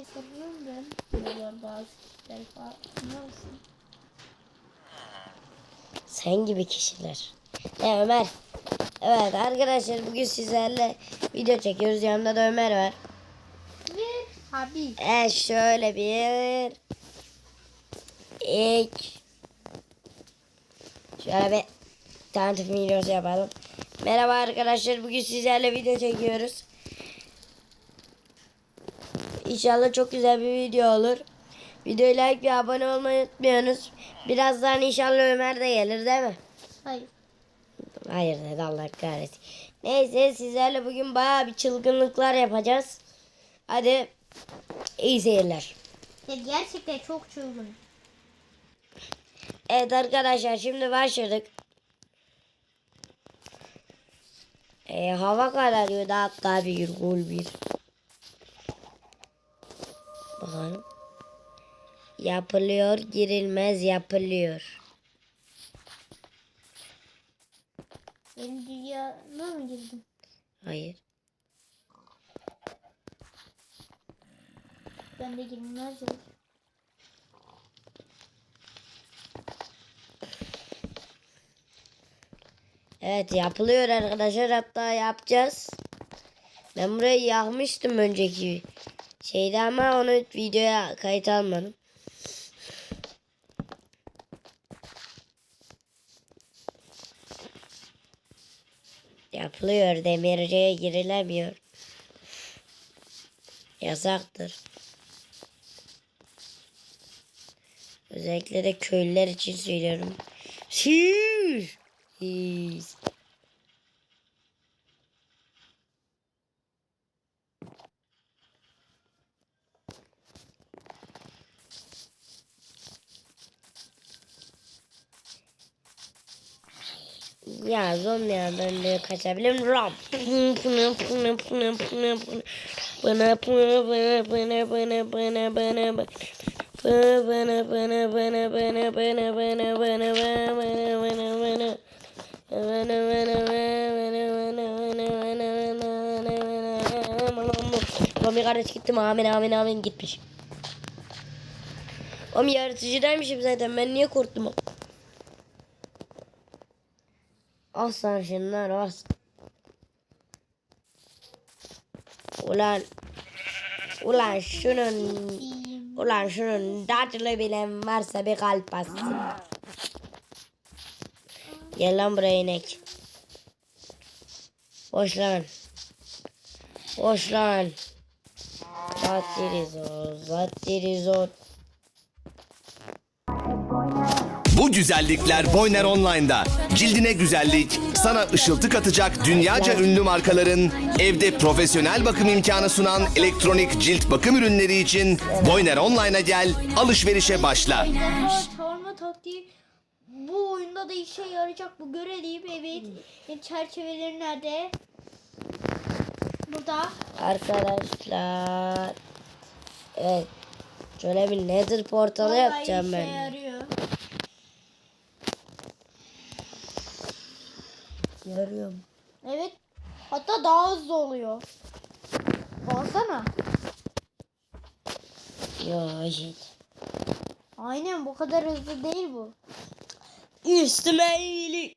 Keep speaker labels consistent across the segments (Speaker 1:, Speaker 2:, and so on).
Speaker 1: şey sanıyorum da. Diyorlar bazı kişiler falan. Musun?
Speaker 2: Sen gibi kişiler. Ne Ömer? Evet arkadaşlar bugün sizlerle video çekiyoruz. Yanımda da Ömer var.
Speaker 1: Ve abi.
Speaker 2: E şöyle bir ilk şöyle bir tanıtım videosu yapalım. Merhaba arkadaşlar bugün sizlerle video çekiyoruz. İnşallah çok güzel bir video olur. Videoya like ve abone olmayı unutmuyorsunuz. Birazdan inşallah Ömer de gelir değil mi?
Speaker 1: Hayır.
Speaker 2: Hayır dedi Allah kahretsin. Neyse sizlerle bugün bayağı bir çılgınlıklar yapacağız. Hadi iyi seyirler.
Speaker 1: Ya gerçekten çok çılgın.
Speaker 2: Evet arkadaşlar şimdi başladık. Ee, hava kararıyor da hatta bir gol bir. Bakalım. Yapılıyor girilmez yapılıyor.
Speaker 1: Benim dünyama mı girdin?
Speaker 2: Hayır.
Speaker 1: Ben de girmez.
Speaker 2: Evet yapılıyor arkadaşlar hatta yapacağız. Ben burayı yakmıştım önceki şeyde ama onu videoya kayıt almadım. Yapılıyor demirciye girilemiyor. Yasaktır. Özellikle de köylüler için söylüyorum. Siz. Siz. Ya zombilerden de kaçabilirim. Ram. Pını pını pını pını pını pını. Pını pını pını pını pını pını pını pını. Pını pını pını pını pını pını pını pını pını pını pını pını. Zombi kardeş gitti mi? Amin amin amin gitmiş. Oğlum yaratıcıdaymışım zaten. Ben niye korktum? Aslan şunlar as. Ulan. Ulan şunun. Ulan şunun dacılı bilen varsa bir kalp bassın. Gel lan buraya inek. Boş lan. Boş lan. Zatirizot. Zatirizot.
Speaker 3: Bu güzellikler Boyner Online'da. Cildine güzellik, sana ışıltı katacak dünyaca ünlü markaların evde profesyonel bakım imkanı sunan elektronik cilt bakım ürünleri için Boyner Online'a gel, alışverişe başla.
Speaker 1: Taktiği bu oyunda da işe yarayacak bu görelim evet. Çerçeveleri nerede? Burada.
Speaker 2: Arkadaşlar. Evet. Şöyle bir nether portalı
Speaker 1: Vallahi
Speaker 2: yapacağım
Speaker 1: işe
Speaker 2: ben.
Speaker 1: yarıyor.
Speaker 2: Yarıyorum.
Speaker 1: Evet. Hatta daha hızlı oluyor. Baksana.
Speaker 2: Yo shit.
Speaker 1: Aynen bu kadar hızlı değil bu.
Speaker 2: Üstüme iyilik.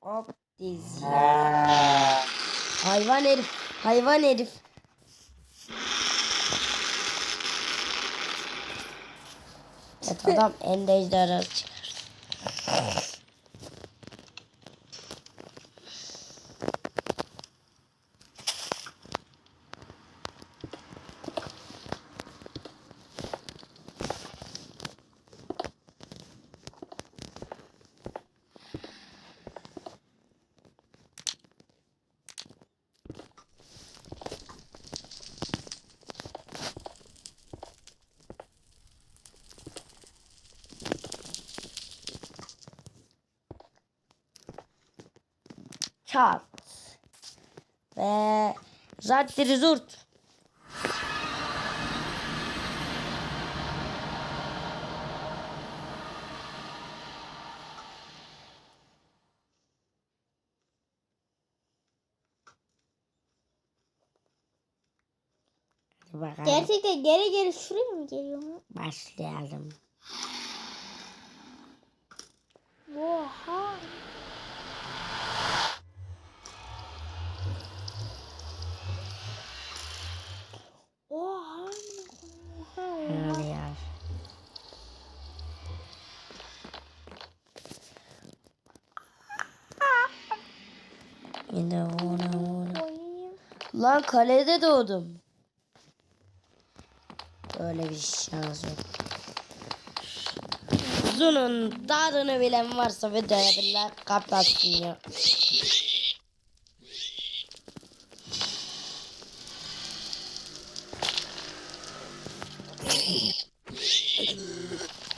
Speaker 2: Hop dizi. Hayvan herif. Hayvan herif. Evet adam ender çıkar. Çat. Ve zattiri zurt. Bakalım.
Speaker 1: Gerçekten geri geri şuraya mı geliyor mu?
Speaker 2: Başlayalım.
Speaker 1: Oha. Oha.
Speaker 2: Hadi ya. Yine vura vura.
Speaker 1: Oynayayım.
Speaker 2: Lan kalede doğdum. Öyle bir şans yok. Zunun dadını bilen varsa bir like kapatsın ya.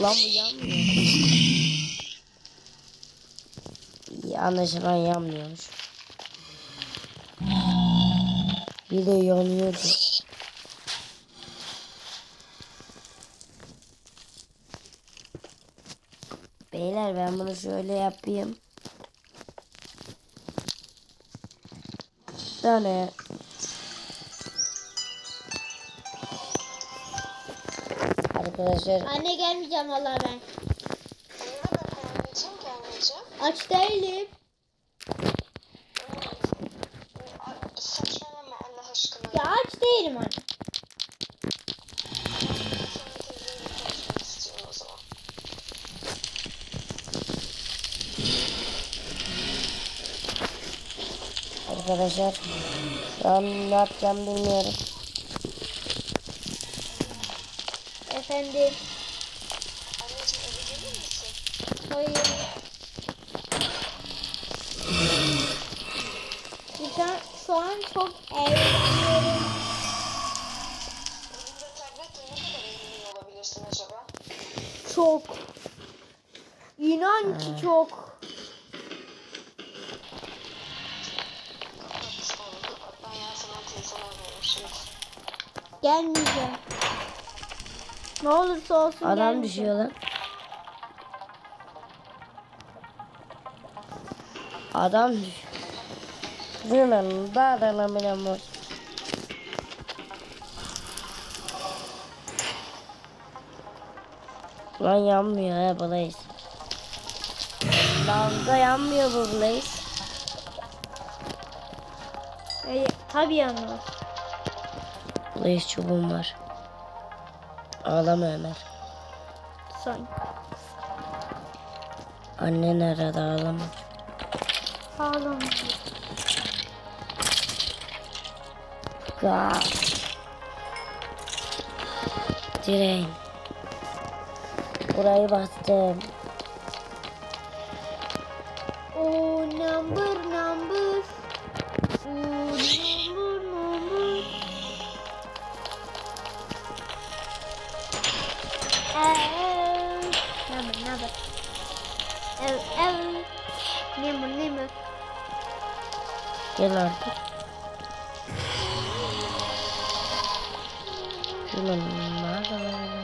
Speaker 2: Lan bu yanmıyor. Anlaşılan yanmıyormuş. Bir de yanıyordu. Beyler ben bunu şöyle yapayım. Tane. Arkadaşlar
Speaker 1: Anne gelmeyeceğim valla ben. Aç değilim.
Speaker 4: Ay, Saçmalama Allah aşkına.
Speaker 1: Ya aç değilim anne.
Speaker 4: Sonra teyzeyle konuşmak istiyorum o zaman.
Speaker 2: arkadaşlar şu an ne yapacağım bilmiyorum.
Speaker 1: Efendim.
Speaker 4: Anneciğim eve gelir misin?
Speaker 1: Hayır.
Speaker 4: Acaba?
Speaker 1: Çok. İnan ki çok.
Speaker 4: Arıyorum şimdi.
Speaker 1: Gelmeyeceğim. Ne olursa olsun
Speaker 2: Adam düşüyor lan. Adam düşüyor. Zınan dağdan bilen var. Lan yanmıyor ha Blaze. Lan da yanmıyor bu Blaze.
Speaker 1: E, tabii yanmaz.
Speaker 2: Blaze çubuğum var. Ağlama Ömer.
Speaker 1: Son.
Speaker 2: Annen arada ağlama.
Speaker 1: Ağlama.
Speaker 2: Ga. Direğin. Burayı bastım.
Speaker 1: Oh number number. Oh number number. El. Number number. El el. Number number.
Speaker 2: Gel artık. Şunun nerede?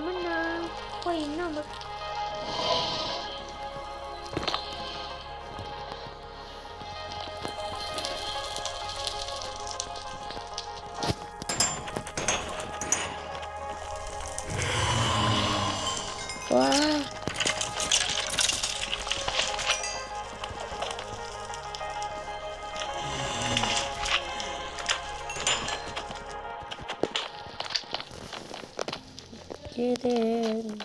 Speaker 1: Amına.
Speaker 2: Vaa. Gidin.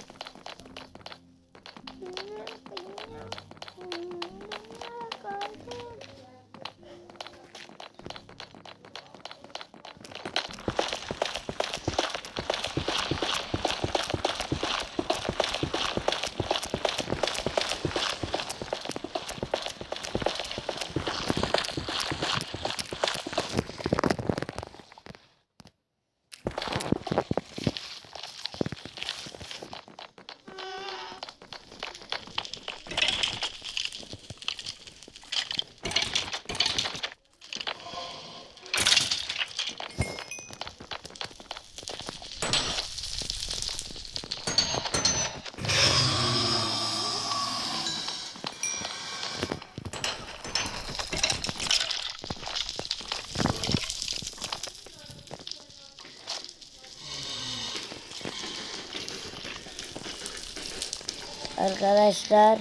Speaker 2: Arkadaşlar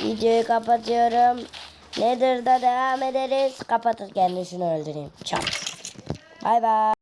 Speaker 2: videoyu kapatıyorum. Nether'da devam ederiz. Kapatırken de şunu öldüreyim. Çap. Bay bay.